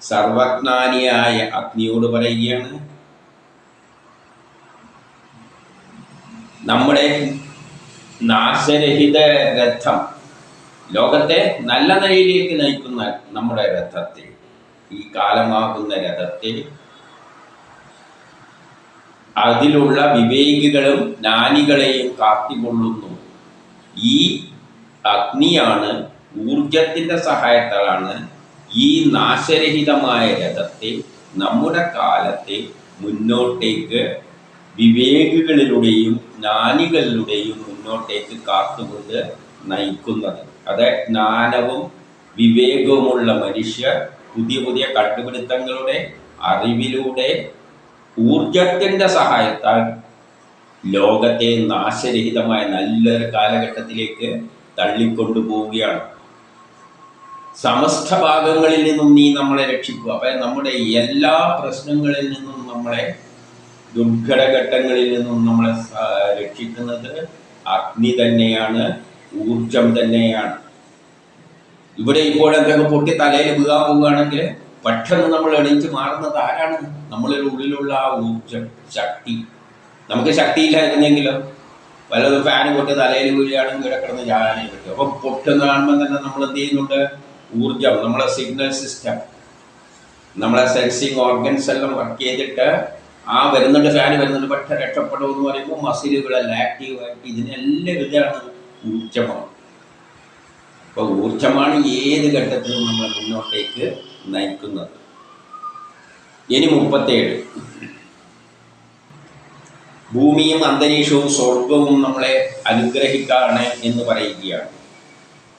സർവജ്ഞാനിയായ അഗ്നിയോട് പറയുകയാണ് നമ്മുടെ നാശരഹിത രഥം ലോകത്തെ നല്ല നിലയിലേക്ക് നയിക്കുന്ന നമ്മുടെ രഥത്തെ ഈ കാലമാകുന്ന രഥത്തെ അതിലുള്ള വിവേകികളും ജ്ഞാനികളെയും കാത്തിക്കൊള്ളുന്നു ഈ അഗ്നിയാണ് ഊർജത്തിന്റെ സഹായത്താലാണ് ഈ നാശരഹിതമായ രഥത്തെ നമ്മുടെ കാലത്തെ മുന്നോട്ടേക്ക് വിവേകികളിലൂടെയും ജ്ഞാനികളിലൂടെയും മുന്നോട്ടേക്ക് കാത്തുകൊണ്ട് നയിക്കുന്നത്. അത് ജ്ഞാനവും വിവേകവുമുള്ള മനുഷ്യർ പുതിയ പുതിയ കണ്ടുപിടുത്തങ്ങളുടെ അറിവിലൂടെ ഊർജത്തിന്റെ സഹായത്താൽ ലോകത്തെ നാശരഹിതമായ നല്ലൊരു കാലഘട്ടത്തിലേക്ക് തള്ളിക്കൊണ്ടു പോവുകയാണ്. സമസ്ത ഭാഗങ്ങളിൽ നിന്നും നീ നമ്മളെ രക്ഷിക്കുക. അപ്പൊ നമ്മുടെ എല്ലാ പ്രശ്നങ്ങളിൽ നിന്നും നമ്മളെ ദുർഘടഘട്ടങ്ങളിൽ നിന്നും നമ്മളെ രക്ഷിക്കുന്നത് അഗ്നി തന്നെയാണ് ഊർജം തന്നെയാണ്. ഇവിടെ ഇപ്പോൾ എന്തൊക്കെ പൊട്ടി തലയിൽ വീഴാൻ പോവുകയാണെങ്കിൽ പെട്ടെന്ന് നമ്മൾ എണീറ്റ് മാറുന്നത് ആരാണ്? നമ്മളുടെ ഉള്ളിലുള്ള ആ ഊർജം ശക്തി. നമുക്ക് ശക്തിയില്ലായിരുന്നെങ്കിലോ വല്ലതും ഫാന് പൊട്ടി തലയിൽ വീഴുകയാണെങ്കിൽ ഇവിടെ കിടന്ന് ചാകാനേ പറ്റും അപ്പം പൊട്ടുന്ന കാണുമ്പോൾ തന്നെ നമ്മൾ എന്ത് ചെയ്യുന്നുണ്ട്? ഊർജം നമ്മളെ സിഗ്നൽ സിസ്റ്റം നമ്മളെ സെൻസിങ് ഓർഗൻസ് എല്ലാം വർക്ക് ചെയ്തിട്ട് ആ വരുന്നുണ്ട് ഫാൻ വരുന്നുണ്ട് പക്ഷെ രക്ഷപ്പെടും എന്ന് പറയുമ്പോൾ മസിലുകളെല്ലാം ആക്റ്റീവായിട്ട് ഇതിനെല്ലാം ഇതാണ് ഊർജമാണ് അപ്പോൾ ഊർജമാണ് ഏത് ഘട്ടത്തിലും നമ്മളെ മുന്നോട്ടേക്ക് നയിക്കുന്നത്. ഇനി മുപ്പത്തേഴ്. ഭൂമിയും അന്തരീക്ഷവും സ്വർഗവും നമ്മളെ അനുഗ്രഹിക്കാണ് എന്ന് പറയുകയാണ്.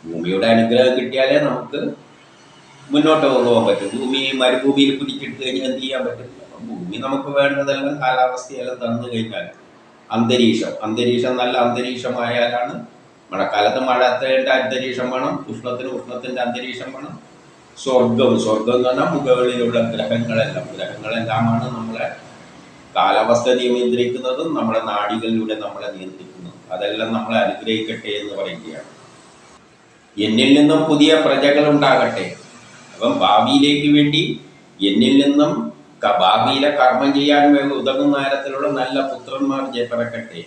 ഭൂമിയുടെ അനുഗ്രഹം കിട്ടിയാലേ നമുക്ക് മുന്നോട്ട് പോകാൻ പറ്റും. ഭൂമി മരുഭൂമിയിൽ കുടിച്ചിട്ട് കഴിഞ്ഞാൽ എന്ത് ചെയ്യാൻ പറ്റും? അപ്പം ഭൂമി നമുക്ക് വേണ്ടതെല്ലാം കാലാവസ്ഥയെല്ലാം തന്നു കഴിഞ്ഞാൽ അന്തരീക്ഷം. അന്തരീക്ഷം നല്ല അന്തരീക്ഷമായാലാണ് മഴക്കാലത്ത് മഴത്തേണ്ട അന്തരീക്ഷം വേണം. ഉഷ്ണത്തിന് ഉഷ്ണത്തിന്റെ അന്തരീക്ഷം വേണം. സ്വർഗം സ്വർഗം എന്ന് പറഞ്ഞാൽ മുകളിലുള്ള ഗ്രഹങ്ങളെല്ലാം ഗ്രഹങ്ങളെല്ലാമാണ് നമ്മളെ കാലാവസ്ഥ നിയന്ത്രിക്കുന്നതും നമ്മളെ നാടികളിലൂടെ നമ്മളെ നിയന്ത്രിക്കുന്നതും. അതെല്ലാം നമ്മളെ അനുഗ്രഹിക്കട്ടെ എന്ന് പറയുകയാണ്. എന്നിൽ നിന്നും പുതിയ പ്രജകൾ ഉണ്ടാകട്ടെ. അപ്പം ഭാവിയിലേക്ക് വേണ്ടി എന്നിൽ നിന്നും ഭാവിയിലെ കർമ്മം ചെയ്യാൻ ഉതകുന്ന തരത്തിലുള്ള നല്ല പുത്രന്മാർ പിറക്കട്ടെ.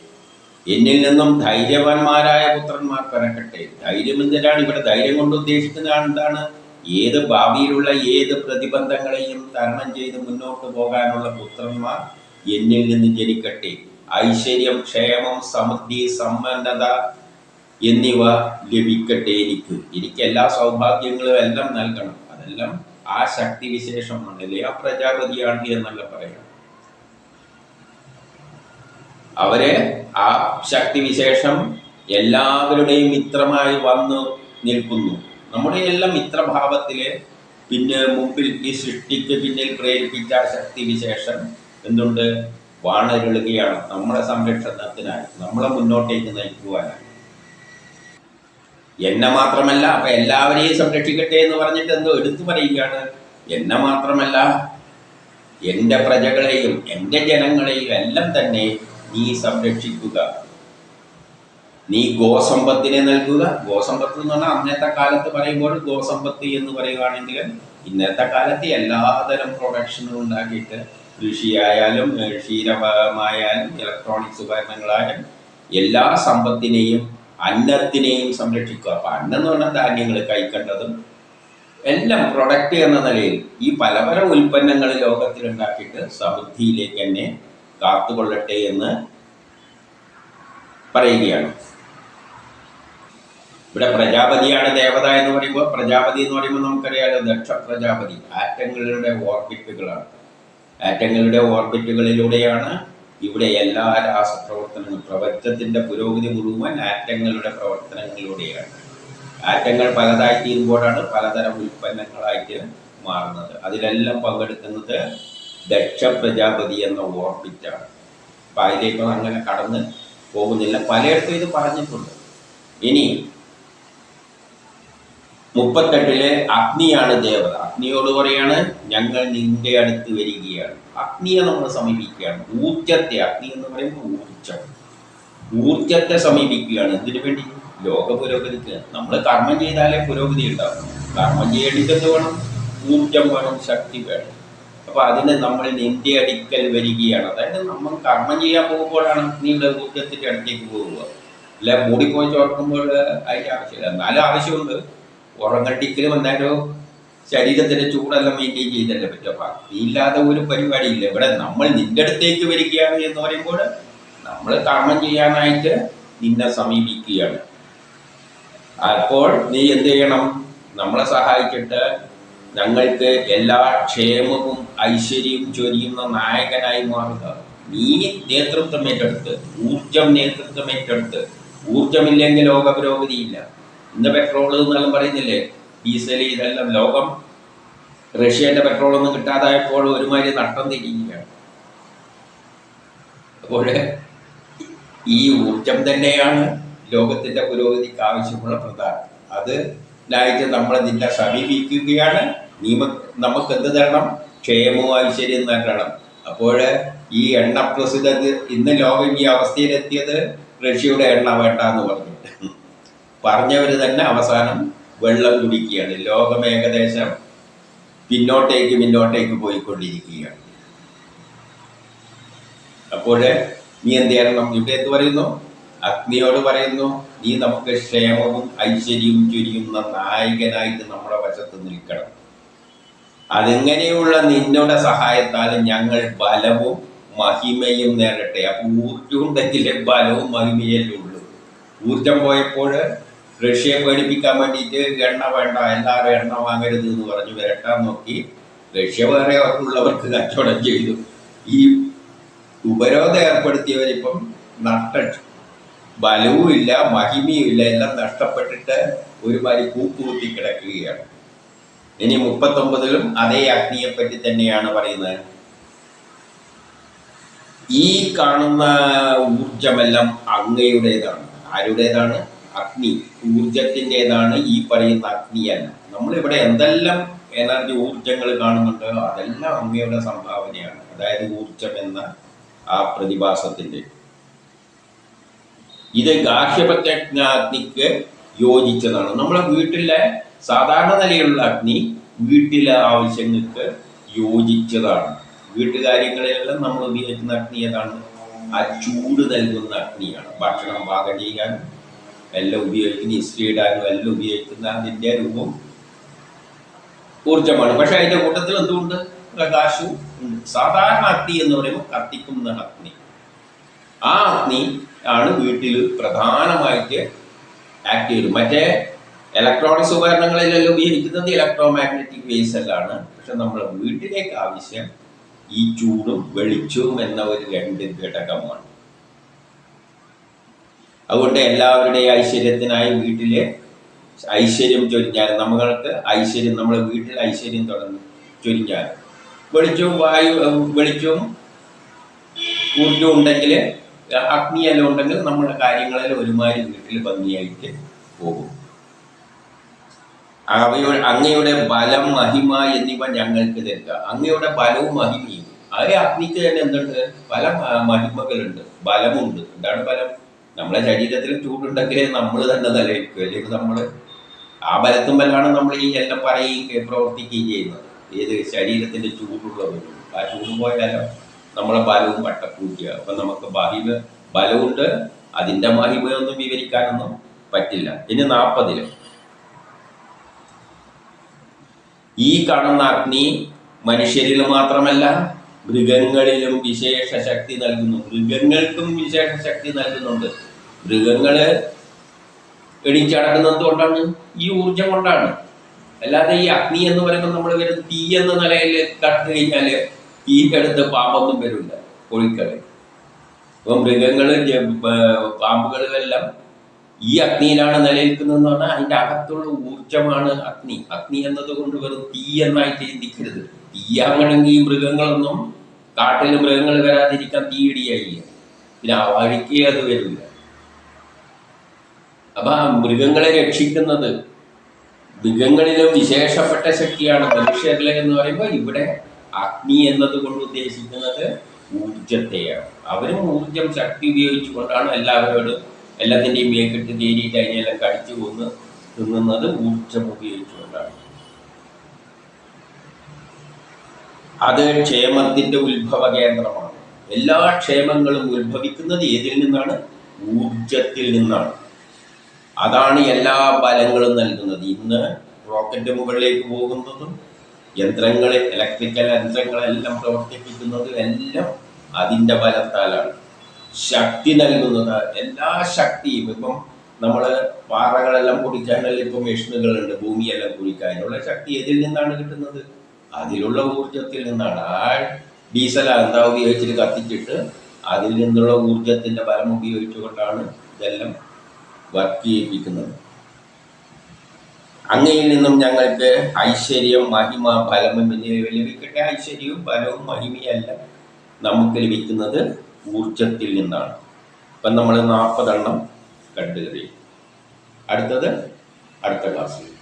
എന്നിൽ നിന്നും ധൈര്യവാന്മാരായ പുത്രന്മാർ പിറക്കട്ടെ. ധൈര്യം എന്തിനാണ്? ഇവിടെ ധൈര്യം കൊണ്ട് ഉദ്ദേശിക്കുന്നത് എന്താണ്? ഏത് ഭാവിയിലുള്ള ഏത് പ്രതിബന്ധങ്ങളെയും തരണം ചെയ്ത് മുന്നോട്ട് പോകാനുള്ള പുത്രന്മാർ എന്നിൽ നിന്ന് ജനിക്കട്ടെ. ഐശ്വര്യം ക്ഷേമം സമൃദ്ധി സമ്പന്നത എന്നിവ ലഭിക്കട്ടെ എനിക്ക്. എനിക്ക് എല്ലാ സൗഭാഗ്യങ്ങളും എല്ലാം നൽകണം. അതെല്ലാം ആ ശക്തി വിശേഷമാണ്. അല്ലേ? ആ പ്രജാപതിയാണ് എന്നല്ല പറയാം. അവരെ ആ ശക്തി വിശേഷം എല്ലാവരുടെയും മിത്രമായി വന്നു നിൽക്കുന്നു. നമ്മുടെ എല്ലാം മിത്രഭാവത്തിൽ പിന്നെ മുമ്പിൽ ഈ സൃഷ്ടിക്ക് പിന്നിൽ പ്രേരിപ്പിച്ച ശക്തി വിശേഷം എന്തുണ്ട്? വാണരുളുകയാണ് നമ്മുടെ സംരക്ഷണത്തിനായി നമ്മളെ മുന്നോട്ടേക്ക് നയിക്കുവാനായി. എന്നെ മാത്രമല്ല അപ്പൊ എല്ലാവരെയും സംരക്ഷിക്കട്ടെ എന്ന് പറഞ്ഞിട്ട് എന്തോ എടുത്തു പറയുകയാണ്. എന്നെ മാത്രമല്ല എന്റെ പ്രജകളെയും എന്റെ ജനങ്ങളെയും എല്ലാം തന്നെ നീ സംരക്ഷിക്കുക. നീ ഗോസമ്പത്തിനെ നൽകുക ഗോസമ്പത്ത് എന്ന് പറഞ്ഞാൽ അന്നത്തെ കാലത്ത് പറയുമ്പോൾ ഗോസമ്പത്ത് എന്ന് പറയുകയാണെങ്കിൽ ഇന്നത്തെ കാലത്ത് എല്ലാതരം പ്രൊഡക്ഷനും ഉണ്ടാക്കിയിട്ട് കൃഷിയായാലും ക്ഷീരഭാഗമായാലും ഇലക്ട്രോണിക്സ് ഉപകരണങ്ങളായാലും എല്ലാ സമ്പത്തിനെയും അന്നത്തിനെയും സംരക്ഷിക്കുക. അപ്പൊ അന്നം എന്ന് പറഞ്ഞാൽ ധാന്യങ്ങൾ കൈക്കണ്ടതും എല്ലാം പ്രൊഡക്റ്റ് എന്ന നിലയിൽ ഈ പല പല ഉൽപ്പന്നങ്ങൾ ലോകത്തിൽ ഉണ്ടാക്കിയിട്ട് സമൃദ്ധിയിലേക്ക് തന്നെ കാത്തുകൊള്ളട്ടെ എന്ന് പറയുകയാണ്. ഇവിടെ പ്രജാപതിയാണ് ദേവത എന്ന് പറയുമ്പോൾ പ്രജാപതി എന്ന് പറയുമ്പോൾ നമുക്കറിയാലോ ദക്ഷ പ്രജാപതി ആറ്റങ്ങളുടെ ഓർബിറ്റുകളാണ്. ആറ്റങ്ങളുടെ ഓർബിറ്റുകളിലൂടെയാണ് ഇവിടെ എല്ലാ രാസപ്രവർത്തനങ്ങളും പ്രപഞ്ചത്തിന്റെ പുരോഗതി മുഴുവൻ ആറ്റങ്ങളുടെ പ്രവർത്തനങ്ങളിലൂടെയാണ്. ആറ്റങ്ങൾ പലതായി തീരുമ്പോഴാണ് പലതരം ഉൽപ്പന്നങ്ങളായിട്ട് മാറുന്നത്. അതിലെല്ലാം പങ്കെടുക്കുന്നത് ദക്ഷ പ്രജാപതി എന്ന ഓർബിറ്റാണ്. അപ്പൊ അതിലേക്കൊന്നും അങ്ങനെ കടന്ന് പോകുന്നില്ല. പലയിടത്തും ഇത് പറഞ്ഞിട്ടുണ്ട്. ഇനി മുപ്പത്തെട്ടിലെ അഗ്നിയാണ് ദേവത. അഗ്നിയോട് പറയാണ് ഞങ്ങൾ നിന്റെ അടുത്ത് വരികയാണ്. അഗ്നിയെ നമ്മൾ സമീപിക്കുകയാണ്. ഊർജത്തെ അഗ്നി എന്ന് പറയുമ്പോൾ ഊർജം ഊർജത്തെ സമീപിക്കുകയാണ്. എന്തിനു വേണ്ടി ലോക പുരോഗതിക്ക് നമ്മൾ കർമ്മം ചെയ്താലേ പുരോഗതി ഉണ്ടാവും. കർമ്മം ചെയ്യേണ്ടത് വേണം? ഊർജം വേണം ശക്തി വേണം. അപ്പൊ അതിന് നമ്മൾ നിന്റെ അടുക്കൽ വരികയാണ്. അതായത് നമ്മൾ കർമ്മം ചെയ്യാൻ പോകുമ്പോഴാണ് അഗ്നിയുടെ ഊർജത്തിന്റെ അടുത്തേക്ക് പോകുക. അല്ല മൂടിപ്പോയി ചോർക്കുമ്പോൾ അതിന്റെ ആവശ്യമില്ല. എന്നാലും ആവശ്യമുണ്ട്. ഉറങ്ങട്ടിക്കലും എന്തായാലും ശരീരത്തിന്റെ ചൂടെല്ലാം മെയിന്റെയിൻ ചെയ്തല്ലേ പറ്റും. അപ്പൊ ഇല്ലാതെ ഒരു പരിപാടിയില്ല. ഇവിടെ നമ്മൾ നിന്റെ അടുത്തേക്ക് വരികയാണ് എന്ന് പറയുമ്പോൾ നമ്മൾ കർമ്മം ചെയ്യാനായിട്ട് നിന്നെ സമീപിക്കുകയാണ്. അപ്പോൾ നീ എന്ത് ചെയ്യണം? നമ്മളെ സഹായിച്ചിട്ട് ഞങ്ങൾക്ക് എല്ലാ ക്ഷേമവും ഐശ്വര്യവും ചൊരിയുന്ന നായകനായി മാറുക. നീ നേതൃത്വം ഏറ്റെടുത്ത് ഊർജം നേതൃത്വം ഏറ്റെടുത്ത്. ഊർജമില്ലെങ്കിൽ ലോക പുരോഗതിയില്ല ഇന്ന് പെട്രോൾ എന്നെല്ലാം പറയുന്നില്ലേ? ഡീസൽ ഇതെല്ലാം ലോകം റഷ്യന്റെ പെട്രോൾ ഒന്നും കിട്ടാതായപ്പോൾ ഒരുമാതിരി നട്ടം തിരിയുകയാണ്. അപ്പോൾ ഈ ഊർജം തന്നെയാണ് ലോകത്തിന്റെ പുരോഗതിക്ക് ആവശ്യമുള്ള പ്രധാനം. അത് ായിട്ട് നമ്മൾ നിന്നെ സമീപിക്കുകയാണ്. നിയമ നമുക്ക് എന്ത് തരണം? ക്ഷേമവും ഐശ്വര്യം തരണം അപ്പോൾ ഈ എണ്ണ പ്രസിദ്ധ ഇന്ന് ലോകം ഈ അവസ്ഥയിലെത്തിയത് റഷ്യയുടെ എണ്ണ വേണ്ട എന്ന് പറഞ്ഞിട്ട്. പറഞ്ഞവർ തന്നെ അവസാനം വെള്ളം കുടിക്കുകയാണ്. ലോകം ഏകദേശം പിന്നോട്ടേക്ക് പിന്നോട്ടേക്ക് പോയിക്കൊണ്ടിരിക്കുകയാണ്. അപ്പോൾ നീ എന്ത് ചെയ്യണം? ഇവിടെ എന്ത് പറയുന്നു? അഗ്നിയോട് പറയുന്നു നീ നമുക്ക് ക്ഷേമവും ഐശ്വര്യവും ചുരിയുന്ന നായകനായിട്ട് നമ്മുടെ വശത്ത് നിൽക്കണം. അതിങ്ങനെയുള്ള നിന്നോടെ സഹായത്താൽ ഞങ്ങൾ ബലവും മഹിമയും നേരട്ടെ അപ്പൊ ഊർജം ഉണ്ടെങ്കിലേ ബലവും മഹിമയല്ലേ ഉള്ളൂ. ഊർജം പോയപ്പോൾ റഷ്യയെ പേടിപ്പിക്കാൻ വേണ്ടിയിട്ട് എണ്ണ വേണ്ട എല്ലാവരും എണ്ണ വാങ്ങരുത് എന്ന് പറഞ്ഞ് വരട്ടാൻ നോക്കി. റഷ്യ വേറെ ഉള്ളവർക്ക് കച്ചവടം ചെയ്തു. ഈ ഉപരോധം ഏർപ്പെടുത്തിയവരിപ്പം നഷ്ട ബലവും ഇല്ല മഹിമയും ഇല്ല എല്ലാം നഷ്ടപ്പെട്ടിട്ട് ഒരുമാതിരി കൂപ്പുകുത്തി കിടക്കുകയാണ്. ഇനി മുപ്പത്തൊമ്പതിലും അതേ അഗ്നിയെ പറ്റി തന്നെയാണ് പറയുന്നത്. ഈ കാണുന്ന ഊർജമെല്ലാം അങ്ങയുടേതാണ്. ആരുടേതാണ്? അഗ്നി ഊർജത്തിന്റെതാണ് ഈ പറയുന്ന അഗ്നിയല്ല നമ്മളിവിടെ എന്തെല്ലാം എനർജി ഊർജങ്ങൾ കാണുന്നുണ്ട് അതെല്ലാം അമ്മയുടെ സംഭാവനയാണ്. അതായത് ഊർജം എന്ന ആ പ്രതിഭാസത്തിന്റെ. ഇത് ഗാഹ്യപത്യജ്ഞാഗ്നിക്ക് യോജിച്ചതാണ്. നമ്മളെ വീട്ടിലെ സാധാരണ നിലയിലുള്ള അഗ്നി വീട്ടിലെ ആവശ്യങ്ങൾക്ക് യോജിച്ചതാണ്. വീട്ടുകാര്യങ്ങളിലെല്ലാം നമ്മൾ ഉപയോഗിക്കുന്ന അഗ്നി ഏതാണ്? ആ ചൂട് നൽകുന്ന അഗ്നിയാണ്. ഭക്ഷണം പാകം ചെയ്യാനും എല്ലാം ഉപയോഗിക്കുന്ന ഹിസ്റ്ററി ഇടാനും എല്ലാം ഉപയോഗിക്കുന്ന അതിന്റെ രൂപം ഊർജമാണ് പക്ഷെ അതിന്റെ കൂട്ടത്തിൽ എന്തുകൊണ്ട് പ്രകാശവും സാധാരണ അഗ്നി എന്ന് പറയുമ്പോൾ കത്തിക്കുന്ന അഗ്നി. ആ അഗ്നി ആണ് വീട്ടിൽ പ്രധാനമായിട്ട് ആക്ട് ചെയ്യുന്നത്. മറ്റേ ഇലക്ട്രോണിക്സ് ഉപകരണങ്ങളിലെല്ലാം ഉപയോഗിക്കുന്നത് ഇലക്ട്രോ മാഗ്നറ്റിക് വേസ് എല്ലാം പക്ഷെ നമ്മുടെ വീട്ടിലേക്ക് ആവശ്യം ഈ ചൂടും വെളിച്ചവും എന്ന ഒരു രണ്ട് ഘടകമാണ്. അതുകൊണ്ട് എല്ലാവരുടെയും ഐശ്വര്യത്തിനായി വീട്ടിലെ ഐശ്വര്യം ചൊരിഞ്ഞാൽ നമ്മൾക്ക് ഐശ്വര്യം നമ്മുടെ വീട്ടിൽ ഐശ്വര്യം തുടങ്ങി ചൊരിഞ്ഞാൽ വെളിച്ചവും വായു വെളിച്ചവും ഊർജവും ഉണ്ടെങ്കിൽ അഗ്നിയെല്ലാം ഉണ്ടെങ്കിൽ നമ്മുടെ കാര്യങ്ങളിൽ ഒരുമാതിരി വീട്ടിൽ ഭംഗിയായിട്ട് പോകും. അവയുടെ അങ്ങയുടെ ബലം മഹിമ എന്നിവ ഞങ്ങൾക്ക് തരിക അങ്ങയുടെ ബലവും മഹിമയും. അവരെ അഗ്നിക്ക് തന്നെ എന്തുണ്ട്? പല മഹിമകളുണ്ട്. ബലമുണ്ട്. എന്താണ് ബലം? നമ്മളെ ശരീരത്തിൽ ചൂടുണ്ടെങ്കിലേ നമ്മൾ തന്നെ നിലനിൽക്കും അല്ലെങ്കിൽ നമ്മൾ ആ ബലത്തും ബലമാണ് നമ്മൾ ഈ എല്ലാം പറയുകയും പ്രവർത്തിക്കുകയും ചെയ്യുന്നത്. ഏത് ശരീരത്തിന്റെ ചൂടുള്ളവരും ആ ചൂട് പോയാലോ നമ്മളെ ബലവും പട്ടപ്പൂക്കുക അപ്പൊ നമുക്ക് ബാഹിമ ബലമുണ്ട്. അതിന്റെ മഹിമയൊന്നും വിവരിക്കാനൊന്നും പറ്റില്ല. ഇനി നാൽപ്പതിൽ. ഈ കാണുന്ന അഗ്നി മനുഷ്യരിൽ മാത്രമല്ല മൃഗങ്ങളിലും വിശേഷ ശക്തി നൽകുന്നു. മൃഗങ്ങൾക്കും വിശേഷ ശക്തി നൽകുന്നുണ്ട്. മൃഗങ്ങൾ എണീച്ചടക്കുന്നത് കൊണ്ടാണ് ഈ ഊർജം കൊണ്ടാണ്. അല്ലാതെ ഈ അഗ്നി എന്ന് പറയുമ്പോൾ നമ്മൾ വരും തീ എന്ന നിലയിൽ കണ്ടു കഴിഞ്ഞാൽ തീക്കടുത്ത് പാമ്പൊന്നും വരില്ല. കോഴിക്കളെ അപ്പം മൃഗങ്ങൾ പാമ്പുകളുമെല്ലാം ഈ അഗ്നിയിലാണ് പറഞ്ഞാൽ അതിന്റെ അകത്തുള്ള ഊർജമാണ് അഗ്നി. അഗ്നി എന്നതുകൊണ്ട് വെറും തീ എന്നായിട്ട് ചിന്തിക്കരുത്. തീയാകണമെങ്കിൽ മൃഗങ്ങളൊന്നും കാട്ടിൽ മൃഗങ്ങൾ വരാതിരിക്കാൻ തീയിടിയായി പിന്നെ വഴിക്ക് അത് വരില്ല. അപ്പൊ ആ മൃഗങ്ങളെ രക്ഷിക്കുന്നത് മൃഗങ്ങളിലും വിശേഷപ്പെട്ട ശക്തിയാണ്. മനുഷ്യരിലെ എന്ന് പറയുമ്പോൾ ഇവിടെ അഗ്നി എന്നതുകൊണ്ട് ഉദ്ദേശിക്കുന്നത് ഊർജത്തെയാണ് അവരും ഊർജം ശക്തി ഉപയോഗിച്ചുകൊണ്ടാണ് എല്ലാവരോടും എല്ലാത്തിന്റെയും മേക്കിട്ട് കയറിയിട്ട് അതിനെല്ലാം കടിച്ചു കൊന്ന് തിന്നുന്നത് ഊർജം ഉപയോഗിച്ചുകൊണ്ടാണ്. അത് ക്ഷേമത്തിന്റെ ഉത്ഭവ കേന്ദ്രമാണ്. എല്ലാ ക്ഷേമങ്ങളും ഉത്ഭവിക്കുന്നത് ഏതിൽ നിന്നാണ്? ഊർജത്തിൽ നിന്നാണ്. അതാണ് എല്ലാ ഫലങ്ങളും നൽകുന്നത്. ഇന്ന് റോക്കറ്റ് മുകളിലേക്ക് പോകുന്നതും യന്ത്രങ്ങൾ ഇലക്ട്രിക്കൽ യന്ത്രങ്ങളെല്ലാം പ്രവർത്തിപ്പിക്കുന്നതും എല്ലാം അതിന്റെ ബലത്താലാണ്. ശക്തി നൽകുന്നത്. എല്ലാ ശക്തിയും ഇപ്പം നമ്മൾ പാറകളെല്ലാം പൊടിക്കാനെല്ലാം ഇപ്പം മെഷീനുകളുണ്ട് ഭൂമിയെല്ലാം കുടിക്കാനുള്ള ശക്തി എതിൽ നിന്നാണ് കിട്ടുന്നത്? അതിലുള്ള ഊർജത്തിൽ നിന്നാണ്. ആ ഡീസൽ എന്താ ഉപയോഗിച്ചിട്ട് കത്തിച്ചിട്ട് അതിൽ നിന്നുള്ള ഊർജത്തിന്റെ ബലം ഉപയോഗിച്ചുകൊണ്ടാണ് ഇതെല്ലാം വർക്ക് ചെയ്യിപ്പിക്കുന്നത്. അങ്ങയിൽ നിന്നും ഞങ്ങൾക്ക് ഐശ്വര്യം മഹിമ ഫലം എന്നിവ ലഭിക്കട്ടെ. ഐശ്വര്യവും ഫലവും മഹിമയല്ല നമുക്ക് ലഭിക്കുന്നത് ഊർജത്തിൽ നിന്നാണ്. ഇപ്പം നമ്മൾ നാൽപ്പതെണ്ണം കണ്ടു കഴിയും അടുത്തത് അടുത്ത ക്ലാസ്സിൽ.